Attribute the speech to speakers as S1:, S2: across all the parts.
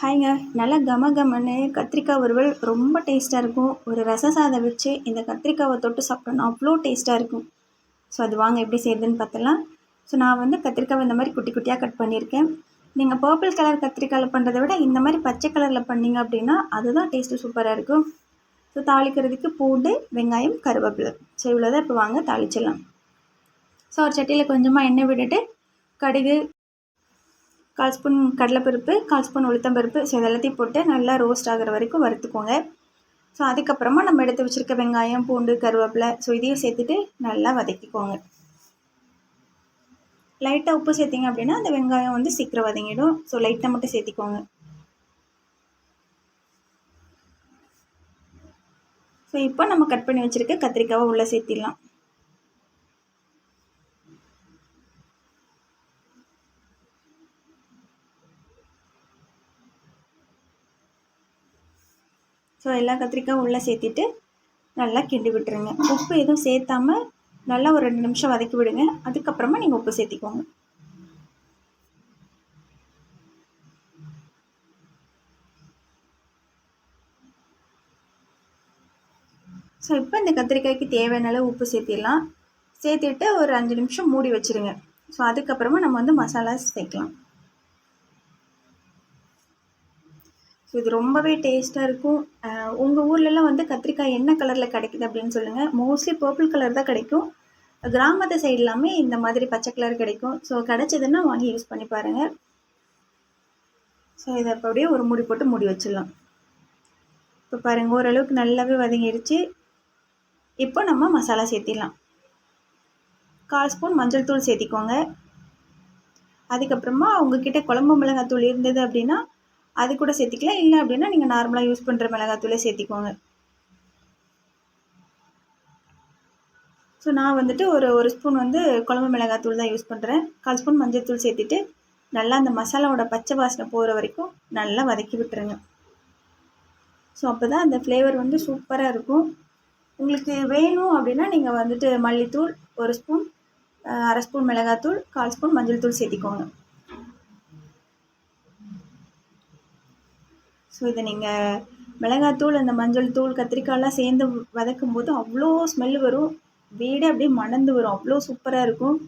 S1: ஹாய்ங்க. நல்லா கம கமன்னு கத்திரிக்காய் வறுவல் ரொம்ப டேஸ்ட்டாக இருக்கும். ஒரு ரச சாதம் வச்சு இந்த கத்திரிக்காவை தொட்டு சாப்பிட்டோன்னா அவ்வளோ டேஸ்ட்டாக இருக்கும். ஸோ அது வாங்க எப்படி செய்யுதுன்னு பார்த்தலாம் ஸோ நான் வந்து கத்திரிக்காவை இந்த மாதிரி குட்டி குட்டியாக கட் பண்ணியிருக்கேன். நீங்கள் பர்பிள் கலர் கத்திரிக்காயில் பண்ணுறதை விட இந்த மாதிரி பச்சை கலரில் பண்ணீங்க அப்படின்னா அதுதான் டேஸ்ட்டு சூப்பராக இருக்கும். ஸோ தாளிக்கிறதுக்கு பூண்டு வெங்காயம் கருவேப்பிலை. ஸோ இவ்வளோதான் இப்போ வாங்க தாளிச்சிடலாம். ஸோ ஒரு சட்டியில் கொஞ்சமாக எண்ணெய் விட்டுட்டு கடுகு கால் ஸ்பூன் கடலைப்பருப்பு கால் ஸ்பூன் உளுத்தம்பருப்பு ஸோ இதெல்லாத்தையும் போட்டு நல்லா ரோஸ்ட் ஆகிற வரைக்கும் வறுத்துக்கோங்க. ஸோ அதுக்கப்புறமா நம்ம எடுத்து வச்சுருக்க வெங்காயம் பூண்டு கருவேப்பிலை ஸோ இதையும் சேர்த்துட்டு நல்லா வதக்கிக்கோங்க. லைட்டாக உப்பு சேர்த்திங்க அப்படின்னா அந்த வெங்காயம் வந்து சீக்கிரம் வதங்கிடும். ஸோ லைட்டாக மட்டும் சேர்த்திக்கோங்க. ஸோ இப்போ நம்ம கட் பண்ணி வச்சுருக்க கத்திரிக்காவை உள்ளே சேர்த்திடலாம். ஸோ எல்லா கத்திரிக்காயும் உள்ளே சேர்த்திட்டு நல்லா கிண்டி விட்டுருங்க. உப்பு எதுவும் சேர்த்தாமல் நல்லா ஒரு ரெண்டு நிமிஷம் வதக்கி விடுங்க. அதுக்கப்புறமா நீங்கள் உப்பு சேர்த்திக்கோங்க. ஸோ இப்போ இந்த கத்திரிக்காய்க்கு தேவையான அளவு உப்பு சேர்த்திடலாம். சேர்த்துட்டு ஒரு அஞ்சு நிமிஷம் மூடி வச்சுருங்க. ஸோ அதுக்கப்புறமா நம்ம வந்து மசாலா சேர்க்கலாம். ஸோ இது ரொம்பவே டேஸ்ட்டாக இருக்கும். உங்கள் ஊர்லெலாம் வந்து கத்திரிக்காய் என்ன கலரில் கிடைக்குது அப்படின்னு சொல்லுங்கள் மோஸ்ட்லி பர்பிள் கலர் தான் கிடைக்கும். கிராமத்து சைடு எல்லாமே இந்த மாதிரி பச்சை கலர் கிடைக்கும். ஸோ கிடச்சதுன்னா வாங்கி யூஸ் பண்ணி பாருங்கள் ஸோ இதை இப்போ அப்படியே ஒரு முடி போட்டு மூடி வச்சிடலாம். இப்போ பாருங்கள் ஓரளவுக்கு நல்லாவே வதங்கிடுச்சு இப்போ நம்ம மசாலா சேர்த்திடலாம். கால் ஸ்பூன் மஞ்சள் தூள் சேர்த்திக்கோங்க. அதுக்கப்புறமா உங்ககிட்ட குழம்பு மிளகாய் தூள் இருந்தது அப்படின்னா அது கூட சேர்த்திக்கலாம். இல்லை அப்படின்னா நீங்கள் நார்மலாக யூஸ் பண்ணுற மிளகாத்தூளே சேர்த்திக்கோங்க. ஸோ நான் வந்துட்டு ஒரு ஒரு ஸ்பூன் வந்து குழம்பு மிளகாத்தூள் தான் யூஸ் பண்ணுறேன் கால் ஸ்பூன் மஞ்சள் தூள் சேர்த்துட்டு நல்லா அந்த மசாலாவோட பச்சை வாசனை போகிற வரைக்கும் நல்லா வதக்கி விட்டுருங்க. ஸோ அப்போ தான் அந்த ஃப்ளேவர் வந்து சூப்பராக இருக்கும். உங்களுக்கு வேணும் அப்படின்னா நீங்கள் வந்துட்டு மல்லித்தூள் ஒரு ஸ்பூன் அரை ஸ்பூன் மிளகாத்தூள் கால் ஸ்பூன் மஞ்சள் தூள் சேர்த்திக்கோங்க. ஸோ இதை நீங்கள் மிளகாத்தூள் அந்த மஞ்சள் தூள் கத்திரிக்காயெலாம் சேர்ந்து வதக்கும் போது அவ்வளோ ஸ்மெல் வரும். வீடே அப்படியே மணந்து வரும். அவ்வளோ சூப்பராக இருக்கும்.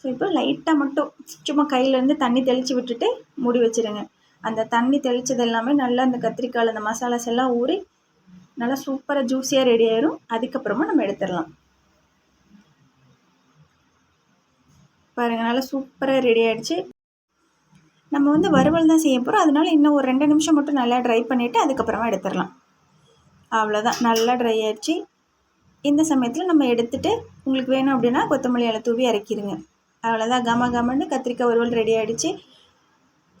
S1: ஸோ இப்போ லைட்டாக மட்டும் சும்மா கையிலேருந்து தண்ணி தெளித்து விட்டுட்டு மூடி வச்சுருங்க. அந்த தண்ணி தெளித்தது எல்லாமே நல்லா அந்த கத்திரிக்காய் அந்த மசாலாஸ் எல்லாம் ஊறி நல்லா சூப்பராக ஜூஸியாக ரெடி ஆயிரும். அதுக்கப்புறமா நம்ம எடுத்துடலாம். பாருங்கள் நல்லா சூப்பராக ரெடி ஆகிடுச்சு நம்ம வந்து வறுவல் தான் செய்ய போகிறோம் அதனால இன்னும் ஒரு ரெண்டு நிமிஷம் மட்டும் நல்லா ட்ரை பண்ணிவிட்டு அதுக்கப்புறமா எடுத்துடலாம். அவ்வளோதான் நல்லா ட்ரை ஆகிடுச்சு இந்த சமயத்தில் நம்ம எடுத்துகிட்டு உங்களுக்கு வேணும் அப்படின்னா கொத்தமல்லி இலை தூவி இறக்கிடுங்க அவ்வளோதான் கம கமன்னு கத்திரிக்காய் வறுவல் ரெடி ஆகிடுச்சு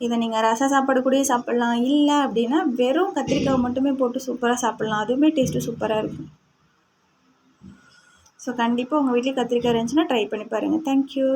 S1: இதை நீங்கள் ரசம் சாப்பாடு கூட சாப்பிட்லாம். இல்லை அப்படின்னா வெறும் கத்திரிக்காய் மட்டுமே போட்டு சூப்பராக சாப்பிட்லாம். அதுவுமே டேஸ்ட்டு சூப்பராக இருக்கும். ஸோ கண்டிப்பாக உங்கள் வீட்டில் கத்திரிக்காய் இருந்துச்சுன்னா ட்ரை பண்ணி பாருங்கள் தேங்க்யூ